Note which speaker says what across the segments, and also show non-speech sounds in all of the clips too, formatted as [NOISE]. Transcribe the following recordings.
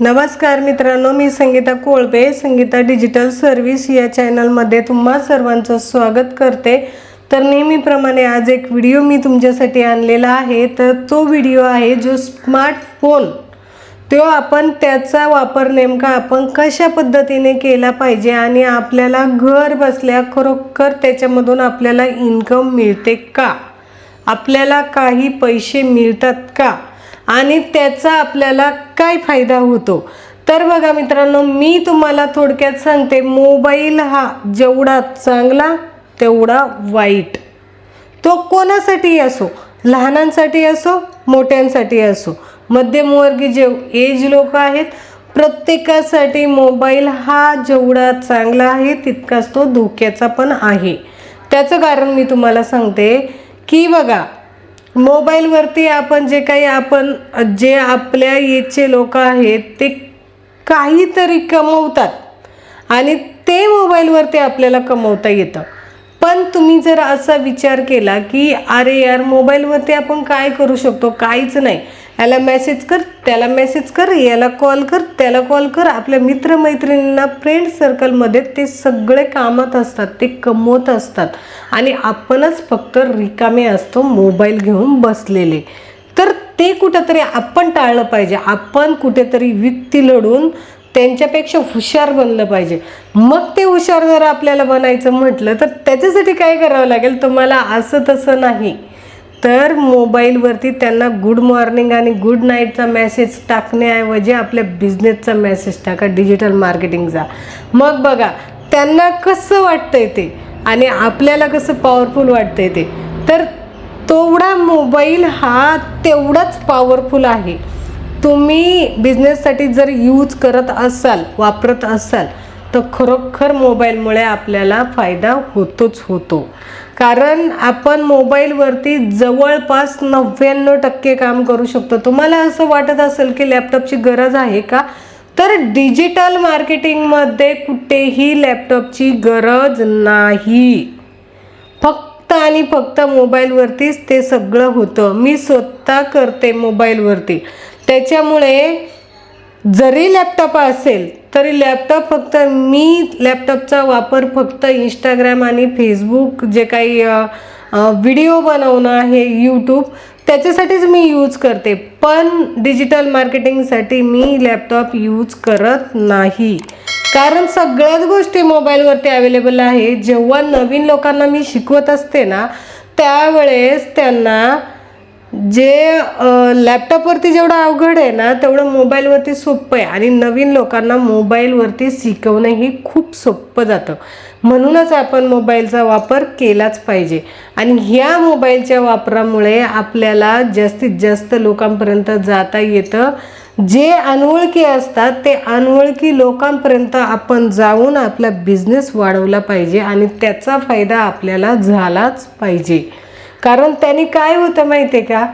Speaker 1: नमस्कार मित्रांनो मी संगीता कोळपे. संगीता डिजिटल सर्व्हिस या चॅनलमध्ये तुम्हा सर्वांचं स्वागत करते. तर नेहमीप्रमाणे आज एक व्हिडिओ मी तुमच्यासाठी आणलेला आहे. तर तो व्हिडिओ आहे जो स्मार्टफोन. तो आपण त्याचा वापर नेमका आपण कशा पद्धतीने केला पाहिजे आणि आपल्याला घर बसल्या खरोखर त्याच्यामधून आपल्याला इन्कम मिळते का? आपल्याला काही पैसे मिळतात का? आणि त्याचा आपल्याला काय फायदा होतो? तर बघा मित्रांनो मी तुम्हाला थोडक्यात सांगते मोबाईल हा जेवढा चांगला तेवढा वाईट. तो कोणासाठी असो? लहानांसाठी असो? मोठ्यांसाठी असो? मध्यमवर्गीय जे एज लोक आहेत प्रत्येकासाठी मोबाईल हा जेवढा चांगला आहे तितकाच तो धोक्याचा पण आहे. त्याचं कारण मी तुम्हाला सांगते की बघा मोबाईलवरती आपण जे काही आपण जे आपल्या येचे लोक आहेत ते काहीतरी कमवतात. आणि ते मोबाईलवरती आपल्याला कमवता येतं. पण तुम्ही जर असा विचार केला की अरे यार मोबाईलवरती आपण काय करू शकतो? काहीच नाही. याला मेसेज कर त्याला मेसेज कर याला कॉल कर त्याला कॉल कर. आपल्या मित्रमैत्रिणींना फ्रेंड सर्कलमध्ये ते सगळे कामात असतात ते कमवत असतात. आणि आपणच फक्त रिकामे असतो मोबाईल घेऊन बसलेले. तर ते कुठंतरी आपण टाळलं पाहिजे. आपण कुठेतरी व्यक्ती लढून त्यांच्यापेक्षा हुशार बनलं पाहिजे. मग ते हुशार जर आपल्याला बनायचं म्हटलं तर त्याच्यासाठी काय करावं लागेल? तुम्हाला असं तसं नाही. तर मोबाईलवरती त्यांना गुड मॉर्निंग आणि गुड नाईटचा मेसेज टाकण्याऐवजी आपल्या बिझनेसचा मेसेज टाका डिजिटल मार्केटिंगचा मग बघा त्यांना कसं वाटतंय ते? आणि आपल्याला कसं पॉवरफुल वाटतंय ते. तर तेवढा मोबाईल हा तेवढाच पॉवरफुल आहे. तुम्ही बिझनेससाठी जर यूज करत असाल वापरत असाल तर खरोखर मोबाईलमुळे आपल्याला फायदा होतोच होतो. कारण आपण मोबाईलवरती जवळपास नव्याण्णव टक्के काम करू शकतो. तुम्हाला असं वाटत असेल की लॅपटॉपची गरज आहे का? तर डिजिटल मार्केटिंगमध्ये कुठेही लॅपटॉपची गरज नाही. फक्त आणि फक्त मोबाईलवरतीच ते सगळं होतं. मी स्वतः करते मोबाईलवरती. त्याच्यामुळे जरी लॅपटॉप असेल तरी लॅपटॉप फक्त मी लॅपटॉपचा वापर फक्त इंस्टाग्राम आणि फेसबुक जे काही व्हिडिओ बनवणं आहे यूट्यूब त्याच्यासाठीच मी यूज करते. पण डिजिटल मार्केटिंगसाठी मी लॅपटॉप यूज करत नाही. कारण सगळ्याच गोष्टी मोबाईलवरती अवेलेबल आहे. जेव्हा नवीन लोकांना मी शिकवत असते ना त्यावेळेस त्यांना जे लॅपटॉपवरती जेवढं अवघड आहे ना तेवढं मोबाईलवरती सोपं आहे. आणि नवीन लोकांना मोबाईलवरती शिकवणंही खूप सोपं जातं. म्हणूनच आपण मोबाईलचा वापर केलाच पाहिजे. आणि ह्या मोबाईलच्या वापरामुळे आपल्याला जास्तीत जास्त लोकांपर्यंत जाता येतं. जे अनोळखी असतात ते अनोळखी लोकांपर्यंत आपण जाऊन आपला बिझनेस वाढवला पाहिजे. आणि त्याचा फायदा आपल्याला झालाच पाहिजे. कारण त्यांनी काय होतं माहिती आहे का?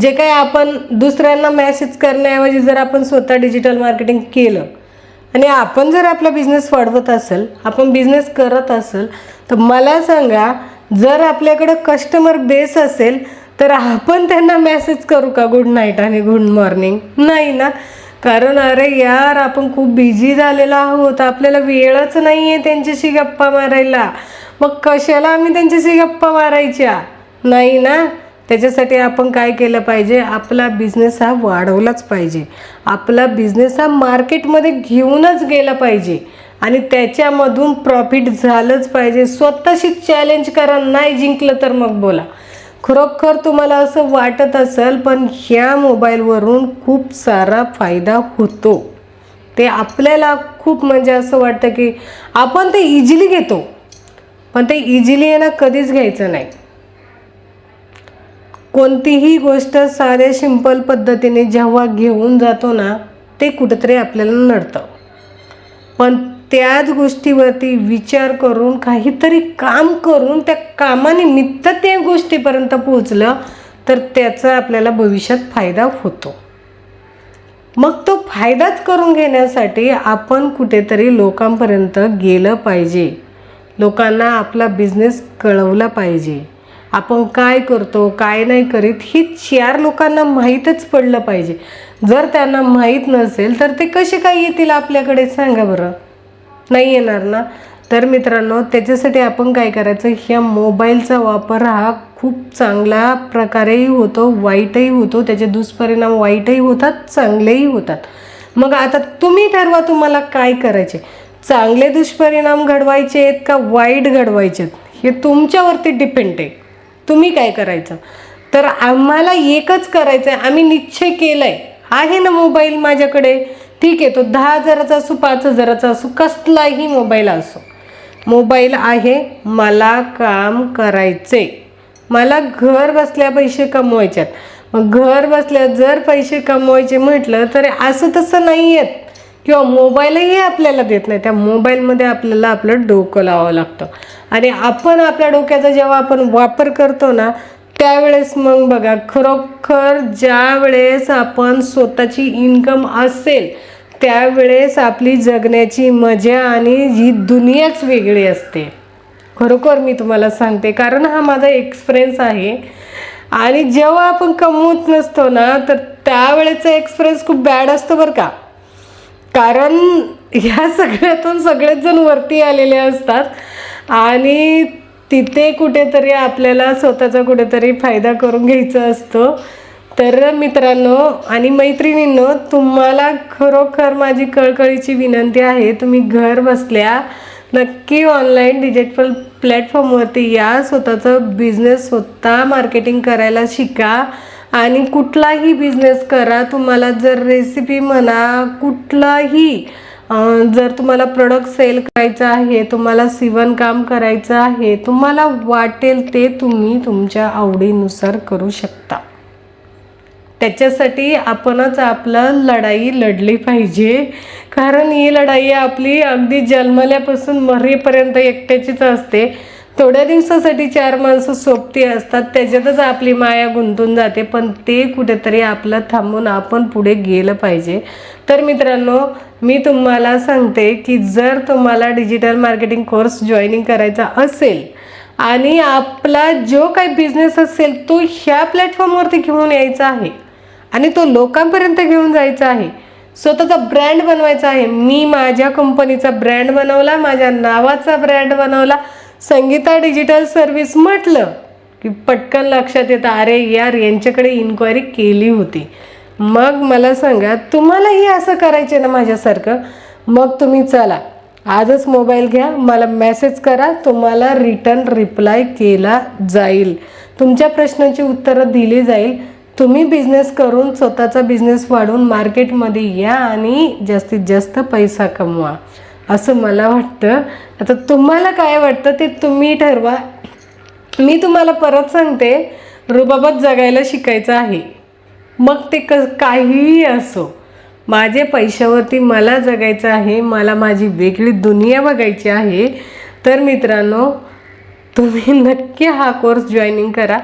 Speaker 1: जे काही आपण दुसऱ्यांना मेसेज करण्याऐवजी जर आपण स्वतः डिजिटल मार्केटिंग केलं आणि आपण जर आपला बिझनेस वाढवत असेल आपण बिझनेस करत असेल तर मला सांगा जर आपल्याकडं कस्टमर बेस असेल तर आपण त्यांना मेसेज करू का गुड नाईट आणि गुड मॉर्निंग नाही ना. कारण अरे यार आपण खूप बिझी झालेलो आहोत. आपल्याला वेळच नाही आहे त्यांच्याशी गप्पा मारायला. मग कशाला आम्ही त्यांच्याशी गप्पा मारायच्या? नाही ना? त्याच्यासाठी आपण काय केलं पाहिजे? आपला बिझनेस हा वाढवलाच पाहिजे. आपला बिझनेस हा मार्केटमध्ये घेऊनच गेला पाहिजे. आणि त्याच्यामधून प्रॉफिट झालंच पाहिजे. स्वतःशी चॅलेंज करा नाही जिंकलं तर मग बोला. खरोखर तुम्हाला असं वाटत असेल पण ह्या मोबाईलवरून खूप सारा फायदा होतो. ते आपल्याला खूप म्हणजे असं वाटतं की आपण ते इझिली घेतो. पण ते इझिली आहे ना कधीच घ्यायचं नाही. कोणतीही गोष्ट साध्या सिंपल पद्धतीने जेव्हा घेऊन जातो ना ते कुठंतरी आपल्याला नडतं. पण त्याच गोष्टीवरती विचार करून काहीतरी काम करून त्या कामानिमित्त त्या गोष्टीपर्यंत पोहोचलं तर त्याचा आपल्याला भविष्यात फायदा होतो. मग तो फायदाच करून घेण्यासाठी आपण कुठेतरी लोकांपर्यंत गेलं पाहिजे. लोकांना आपला बिझनेस कळवला पाहिजे. आपण काय करतो काय नाही करीत ही चार लोकांना माहीतच पडलं पाहिजे. जर त्यांना माहीत नसेल तर ते कसे काय येतील आपल्याकडे? सांगा बरं. नाही येणार ना? तर मित्रांनो त्याच्यासाठी आपण काय करायचं ह्या मोबाईलचा वापर हा खूप चांगल्या प्रकारेही होतो वाईटही होतो. त्याचे दुष्परिणाम वाईटही होतात चांगलेही होतात. मग आता तुम्ही ठरवा तुम्हाला काय करायचे. चांगले दुष्परिणाम घडवायचे आहेत का वाईट घडवायचे आहेत? हे तुमच्यावरती डिपेंड आहे. तुम्ही काय करायचं? तर आम्हाला एकच करायचं आहे. आम्ही निश्चय केलं आहे आहे ना मोबाईल माझ्याकडे? ठीक आहे तो दहा हजाराचा असो पाच हजाराचा असो कसलाही मोबाईल असो. मोबाईल आहे मला काम करायचे मला घर बसल्या पैसे आहेत. मग घर बसल्या जर पैसे कमवायचे म्हटलं तर असं तसं नाही आहेत किंवा मोबाईलही आपल्याला देत नाही. त्या मोबाईलमध्ये आपल्याला आपलं डोकं लावावं लागतं. आणि आपण आपल्या डोक्याचा जेव्हा आपण वापर करतो ना त्यावेळेस मग बघा खरोखर ज्या वेळेस आपण स्वतःची इन्कम असेल त्यावेळेस आपली जगण्याची मजा आणि ही दुनियाच वेगळी असते. खरोखर मी तुम्हाला सांगते कारण हा माझा एक्सपिरियन्स आहे. आणि जेव्हा आपण कमवत नसतो ना तर त्यावेळेचा एक्सपिरियन्स खूप बॅड असतो बरं का. कारण ह्या [LAUGHS] सगळ्यातून सगळेच जण वरती आलेले असतात आणि तिथे कुठेतरी आपल्याला स्वतःचा कुठेतरी फायदा करून घ्यायचा असतो. तर मित्रांनो आणि मैत्रिणींनो तुम्हाला खरोखर माझी कळकळीची विनंती आहे तुम्ही घर बसल्या नक्की ऑनलाईन डिजिटल प्लॅटफॉर्मवरती या स्वतःचा बिझनेस स्वतः मार्केटिंग करायला शिका. आणि कुठलाही बिझनेस करा तुम्हाला जर रेसिपी म्हणा कुठलाही जर तुम्हाला प्रोडक्ट सेल करायचं आहे तुम्हाला शिवणकाम करायचं आहे तुम्हाला वाटेल ते तुम्ही तुमच्या आवडीनुसार करू शकता. त्याच्यासाठी आपणच आपलं लढाई लढली पाहिजे. कारण ही लढाई आपली अगदी जन्मल्यापासून मरेपर्यंत एकट्याचीच असते. थोड्या दिवसासाठी चार माणसं सोबती असतात त्याच्यातच आपली माया गुंतून जाते पण ते कुठेतरी आपलं थांबून आपण पुढे गेलं पाहिजे. तर मित्रांनो मी तुम्हाला सांगते की जर तुम्हाला डिजिटल मार्केटिंग कोर्स जॉईनिंग करायचा असेल आणि आपला जो काही बिझनेस असेल तो ह्या प्लॅटफॉर्मवरती घेऊन यायचा आहे आणि तो लोकांपर्यंत घेऊन जायचा आहे स्वतःचा ब्रँड बनवायचा आहे. मी माझ्या कंपनीचा ब्रँड बनवला माझ्या नावाचा ब्रँड बनवला संगीता डिजिटल सर्व्हिस म्हटलं की पटकन लक्षात येतं अरे यार यांच्याकडे इन्क्वायरी केली होती. मग मला सांगा तुम्हालाही असं करायचं ना माझ्यासारखं? मग तुम्ही चला आजच मोबाईल घ्या मला मेसेज करा तुम्हाला रिटर्न रिप्लाय केला जाईल. तुमच्या प्रश्नांची उत्तरं दिली जाईल. तुम्ही बिझनेस करून स्वतःचा बिझनेस वाढवून मार्केटमध्ये या आणि जास्तीत जास्त पैसा कमवा. असं मला वाटतं. आता तुम्हाला काय वाटतं ते तुम्ही ठरवा. मी तुम्हाला परत सांगते रुबाबात जगायला शिकायचं आहे. मग ते क काहीही असो. माझे पैशावरती मला जगायचं आहे मला माझी वेगळी दुनिया बघायची आहे. तर मित्रांनो तुम्ही नक्की हा कोर्स जॉईनिंग करा.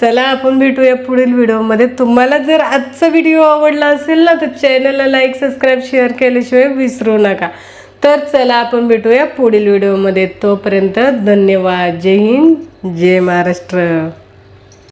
Speaker 1: चला आपण भेटूया पुढील व्हिडिओमध्ये. तुम्हाला जर आजचा व्हिडिओ आवडला असेल ना तर चॅनलला लाईक सबस्क्राईब शेअर केल्याशिवाय विसरू नका. तर चला आपण भेटूया पुढील व्हिडिओमध्ये. तोपर्यंत धन्यवाद. जय हिंद. जय महाराष्ट्र.